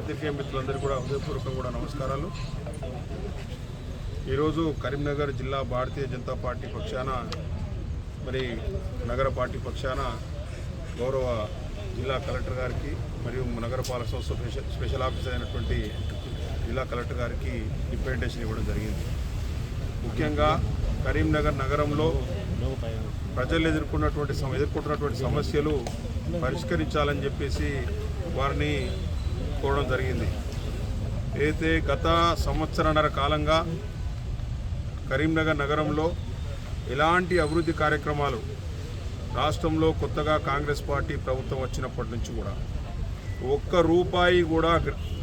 పత్రికేయ మిత్రులందరికీ కూడా హృదయపూర్వకంగా కూడా నమస్కారాలు. ఈరోజు కరీంనగర్ జిల్లా భారతీయ జనతా పార్టీ పక్షాన మరి నగర పార్టీ పక్షాన గౌరవ జిల్లా కలెక్టర్ గారికి మరియు నగరపాలక సంస్థ స్పెషల్ స్పెషల్ ఆఫీసర్ అయినటువంటి జిల్లా కలెక్టర్ గారికి రిప్రజెంటేషన్ ఇవ్వడం జరిగింది. ముఖ్యంగా కరీంనగర్ నగరంలో ప్రజలు ఎదుర్కొన్నటువంటి ఎదుర్కొంటున్నటువంటి సమస్యలు పరిష్కరించాలని చెప్పేసి వారిని కోరడం జరిగింది. అయితే గత సంవత్సరన్నర కాలంగా కరీంనగర్ నగరంలో ఎలాంటి అభివృద్ధి కార్యక్రమాలు రాష్ట్రంలో కొత్తగా కాంగ్రెస్ పార్టీ ప్రభుత్వం వచ్చినప్పటి నుంచి కూడా ఒక్క రూపాయి కూడా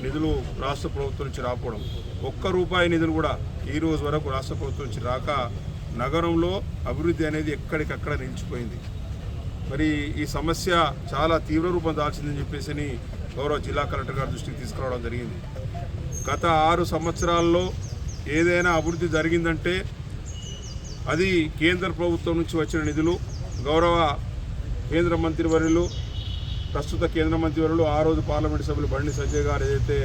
నిధులు రాష్ట్ర ప్రభుత్వం నుంచి రాకపోవడం ఒక్క రూపాయి నిధులు కూడా ఈ రోజు వరకు రాష్ట్ర ప్రభుత్వం నుంచి రాక నగరంలో అభివృద్ధి అనేది ఎక్కడికక్కడ నిలిచిపోయింది. మరి ఈ సమస్య చాలా తీవ్ర రూపం దాల్చిందని చెప్పేసి గౌరవ జిల్లా కలెక్టర్ గారి దృష్టికి తీసుకురావడం జరిగింది. గత ఆరు సంవత్సరాల్లో ఏదైనా అభివృద్ధి జరిగిందంటే అది కేంద్ర ప్రభుత్వం నుంచి వచ్చిన నిధులు గౌరవ కేంద్ర మంత్రివర్యులు ప్రస్తుత కేంద్ర మంత్రివర్యులు ఆ రోజు పార్లమెంట్ సభ్యులు బండి సంజయ్ గారు ఏదైతే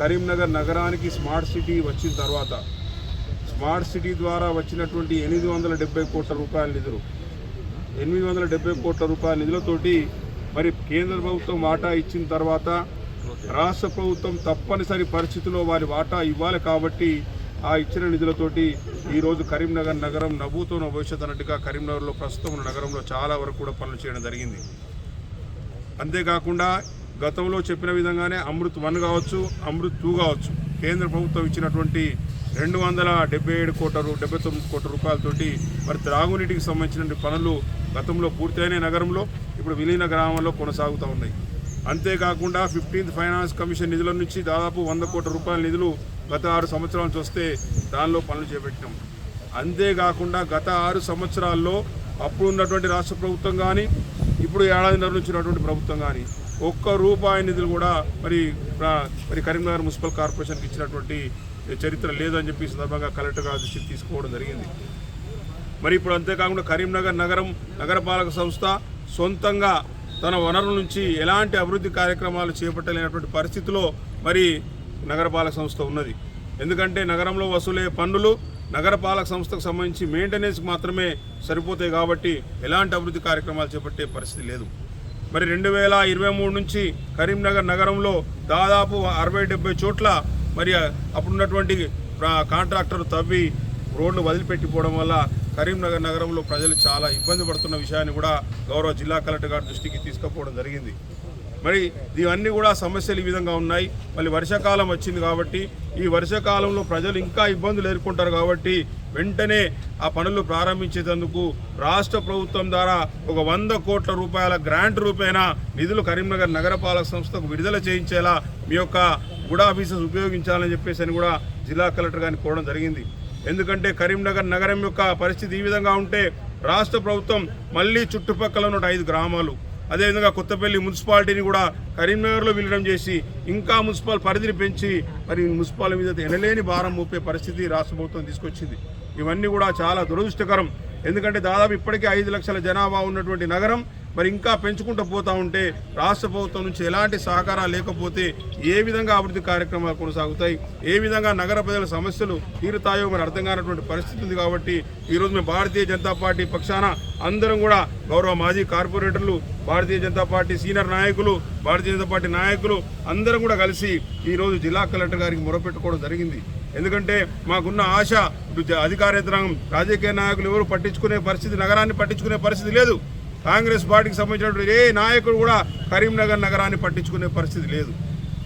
కరీంనగర్ నగరానికి స్మార్ట్ సిటీ వచ్చిన తర్వాత స్మార్ట్ సిటీ ద్వారా వచ్చినటువంటి ఎనిమిది వందల డెబ్బై కోట్ల రూపాయల నిధులు ఎనిమిది వందల డెబ్బై కోట్ల రూపాయల నిధులతోటి మరి కేంద్ర ప్రభుత్వం వాటా ఇచ్చిన తర్వాత రాష్ట్ర ప్రభుత్వం తప్పనిసరి పరిస్థితుల్లో వారి వాటా ఇవ్వాలి కాబట్టి ఆ ఇచ్చిన నిధులతోటి ఈరోజు కరీంనగర్ నగరం నవ్వుతో భవిష్యత్ అన్నట్టుగా కరీంనగర్లో ప్రస్తుతం ఉన్న నగరంలో చాలా వరకు కూడా పనులు చేయడం జరిగింది. అంతేకాకుండా గతంలో చెప్పిన విధంగానే అమృత్ వన్ కావచ్చు అమృత్ టూ కావచ్చు కేంద్ర ప్రభుత్వం ఇచ్చినటువంటి రెండు వందల డెబ్బై ఏడు కోట్ల రూ- డెబ్బై తొమ్మిది కోట్ల రూపాయలతోటి మరి త్రాగునీటికి సంబంధించిన పనులు గతంలో పూర్తయిన నగరంలో. ఇప్పుడు విలీన గ్రామంలో కొనసాగుతూ ఉన్నాయి. అంతేకాకుండా ఫిఫ్టీన్త్ ఫైనాన్స్ కమిషన్ నిధుల నుంచి దాదాపు వంద కోట్ల రూపాయల నిధులు గత ఆరు సంవత్సరాల నుంచి వస్తే దానిలో పనులు చేపట్టినాం. అంతేకాకుండా గత ఆరు సంవత్సరాల్లో అప్పుడు ఉన్నటువంటి రాష్ట్ర ప్రభుత్వం కానీ ఇప్పుడు ఏడాదిన్నర నుంచి ఉన్నటువంటి ప్రభుత్వం కానీ ఒక్క రూపాయి నిధులు కూడా మరి మరి కరీంనగర్ మున్సిపల్ కార్పొరేషన్కి ఇచ్చినటువంటి చరిత్ర లేదని చెప్పి సందర్భంగా కలెక్టర్ గారి దృష్టికి తీసుకోవడం జరిగింది. మరి ఇప్పుడు అంతేకాకుండా కరీంనగర్ నగరం నగరపాలక సంస్థ సొంతంగా తన వనరుల నుంచి ఎలాంటి అభివృద్ధి కార్యక్రమాలు చేపట్టలేనటువంటి పరిస్థితిలో మరి నగరపాలక సంస్థ ఉన్నది. ఎందుకంటే నగరంలో వసూలయ్యే పన్నులు నగరపాలక సంస్థకు సంబంధించి మెయింటెనెన్స్కి మాత్రమే సరిపోతాయి కాబట్టి ఎలాంటి అభివృద్ధి కార్యక్రమాలు చేపట్టే పరిస్థితి లేదు. మరి రెండు వేల ఇరవై మూడు నుంచి కరీంనగర్ నగరంలో దాదాపు అరవై డెబ్బై చోట్ల మరి అప్పుడున్నటువంటి కాంట్రాక్టర్ తవ్వి రోడ్లు వదిలిపెట్టిపోవడం వల్ల కరీంనగర్ నగరంలో ప్రజలు చాలా ఇబ్బంది పడుతున్న విషయాన్ని కూడా గౌరవ జిల్లా కలెక్టర్ గారి దృష్టికి తీసుకుపోవడం జరిగింది. మరి ఇవన్నీ కూడా సమస్యలు ఈ విధంగా ఉన్నాయి. మళ్ళీ వర్షాకాలం వచ్చింది కాబట్టి ఈ వర్షాకాలంలో ప్రజలు ఇంకా ఇబ్బందులు ఎదుర్కొంటారు కాబట్టి వెంటనే ఆ పనులు ప్రారంభించేందుకు రాష్ట్ర ప్రభుత్వం ద్వారా ఒక వంద కోట్ల రూపాయల గ్రాంట్ రూపేణ నిధులు కరీంనగర్ నగరపాలక సంస్థకు విడుదల చేయించేలా మీ యొక్క గుడా ఆఫీసెస్ ఉపయోగించాలని చెప్పేసి అని కూడా జిల్లా కలెక్టర్ గారిని కోరడం జరిగింది. ఎందుకంటే కరీంనగర్ నగరం యొక్క పరిస్థితి ఈ విధంగా ఉంటే రాష్ట్ర ప్రభుత్వం మళ్ళీ చుట్టుపక్కల ఉన్న ఐదు గ్రామాలు అదేవిధంగా కొత్తపల్లి మున్సిపాలిటీని కూడా కరీంనగర్లో విలీనం చేసి ఇంకా మున్సిపల్ పరిధిని పెంచి మరి మున్సిపాల్ మీద ఎనలేని భారం మోపే పరిస్థితి రాష్ట్ర ప్రభుత్వం తీసుకొచ్చింది. ఇవన్నీ కూడా చాలా దురదృష్టకరం. ఎందుకంటే దాదాపు ఇప్పటికే ఐదు లక్షల జనాభా ఉన్నటువంటి నగరం మరి ఇంకా పెంచుకుంటూ పోతూ ఉంటే రాష్ట్ర ప్రభుత్వం నుంచి ఎలాంటి సహకారాలు లేకపోతే ఏ విధంగా అభివృద్ధి కార్యక్రమాలు కొనసాగుతాయి? ఏ విధంగా నగర ప్రజల సమస్యలు తీరుతాయో మరి అర్థం కానటువంటి పరిస్థితి ఉంది కాబట్టి ఈరోజు మేము భారతీయ జనతా పార్టీ పక్షాన అందరం కూడా గౌరవ మాజీ కార్పొరేటర్లు భారతీయ జనతా పార్టీ సీనియర్ నాయకులు భారతీయ జనతా పార్టీ నాయకులు అందరం కూడా కలిసి ఈరోజు జిల్లా కలెక్టర్ గారికి మొరపెట్టుకోవడం జరిగింది. ఎందుకంటే మాకున్న ఆశ అధికార యంత్రాంగం రాజకీయ నాయకులు ఎవరు పట్టించుకునే పరిస్థితి నగరాన్ని పట్టించుకునే పరిస్థితి లేదు. కాంగ్రెస్ పార్టీకి సంబంధించినటువంటి ఏ నాయకుడు కూడా కరీంనగర్ నగరాన్ని పట్టించుకునే పరిస్థితి లేదు.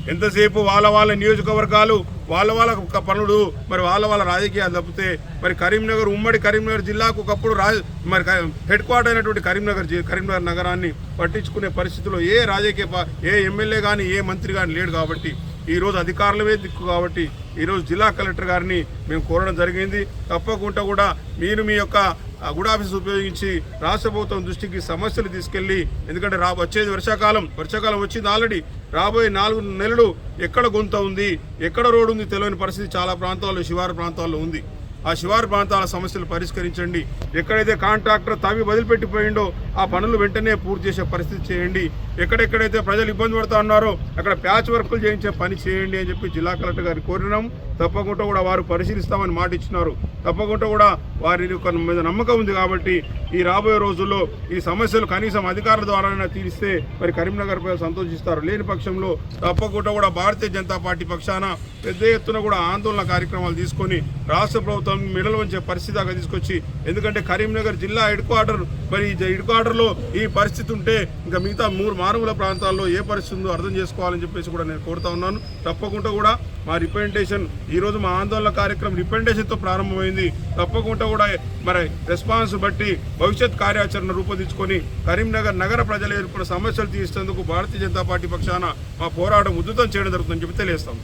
ఎంతసేపు వాళ్ళ వాళ్ళ నియోజకవర్గాలు వాళ్ళ వాళ్ళ పనులు మరి వాళ్ళ వాళ్ళ రాజకీయాలు తప్పితే మరి కరీంనగర్ ఉమ్మడి కరీంనగర్ జిల్లాకు ఒకప్పుడు రాజ మరి హెడ్ క్వార్టర్ అయినటువంటి కరీంనగర్ జి- కరీంనగర్ నగరాన్ని పట్టించుకునే పరిస్థితిలో ఏ రాజకీయ ఏ ఎమ్మెల్యే కానీ ఏ మంత్రి కానీ లేడు కాబట్టి ఈరోజు అధికారులమే దిక్కు కాబట్టి ఈరోజు జిల్లా కలెక్టర్ గారిని మేము కోరడం జరిగింది. తప్పకుండా కూడా మీరు మీ యొక్క ఆ గుడ్ ఆఫీస్ ఉపయోగించి రాష్ట్ర ప్రభుత్వం దృష్టికి సమస్యలు తీసుకెళ్ళి ఎందుకంటే రా వచ్చేది వర్షాకాలం. వర్షాకాలం వచ్చింది ఆల్రెడీ. రాబోయే నాలుగు నెలలు ఎక్కడ గుంత ఉంది ఎక్కడ రోడ్డు ఉంది తెలియని పరిస్థితి చాలా ప్రాంతాల్లో శివారు ప్రాంతాల్లో ఉంది. ఆ శివారు ప్రాంతాల సమస్యలు పరిష్కరించండి. ఎక్కడైతే కాంట్రాక్టర్ తవి వదిలిపెట్టిపోయిండో ఆ పనులు వెంటనే పూర్తి చేసే పరిస్థితి చేయండి. ఎక్కడెక్కడైతే ప్రజలు ఇబ్బంది పడుతూ ఉన్నారో అక్కడ ప్యాచ్ వర్కులు చేయించే పని చేయండి అని చెప్పి జిల్లా కలెక్టర్ గారిని కోరినాం. తప్పకుండా కూడా వారు పరిశీలిస్తామని మాట ఇచ్చినారు. తప్పకుండా కూడా వారి యొక్క మీద నమ్మకం ఉంది కాబట్టి ఈ రాబోయే రోజుల్లో ఈ సమస్యలు కనీసం అధికారుల ద్వారానే తీరిస్తే మరి కరీంనగర్ ప్రజలు సంతోషిస్తారు. లేని పక్షంలో తప్పకుండా కూడా భారతీయ జనతా పార్టీ పక్షాన పెద్ద ఎత్తున కూడా ఆందోళన కార్యక్రమాలు తీసుకొని రాష్ట్ర ప్రభుత్వం మెడలు వంచే పరిస్థితి దాకా తీసుకొచ్చి ఎందుకంటే కరీంనగర్ జిల్లా హెడ్ క్వార్టర్ మరి హెడ్ క్వార్టర్లో ఈ పరిస్థితి ఉంటే ఇంకా మిగతా మూడు మారుమూల ప్రాంతాల్లో ఏ పరిస్థితి ఉందో అర్థం చేసుకోవాలని చెప్పేసి కూడా నేను కోరుతా ఉన్నాను. తప్పకుండా కూడా మా రిప్రజెంటేషన్ ఈ రోజు మా ఆందోళన కార్యక్రమం రిప్రజెంటేషన్తో ప్రారంభమైంది. తప్పకుండా కూడా మరి రెస్పాన్స్ బట్టి భవిష్యత్ కార్యాచరణ రూపొందించుకొని కరీంనగర్ నగర ప్రజలు ఎదుర్కొన్న సమస్యలు తీర్చేందుకు భారతీయ జనతా పార్టీ పక్షాన మా పోరాటం ఉధృతం చేయడం జరుగుతుందని చెప్పి తెలియస్తాం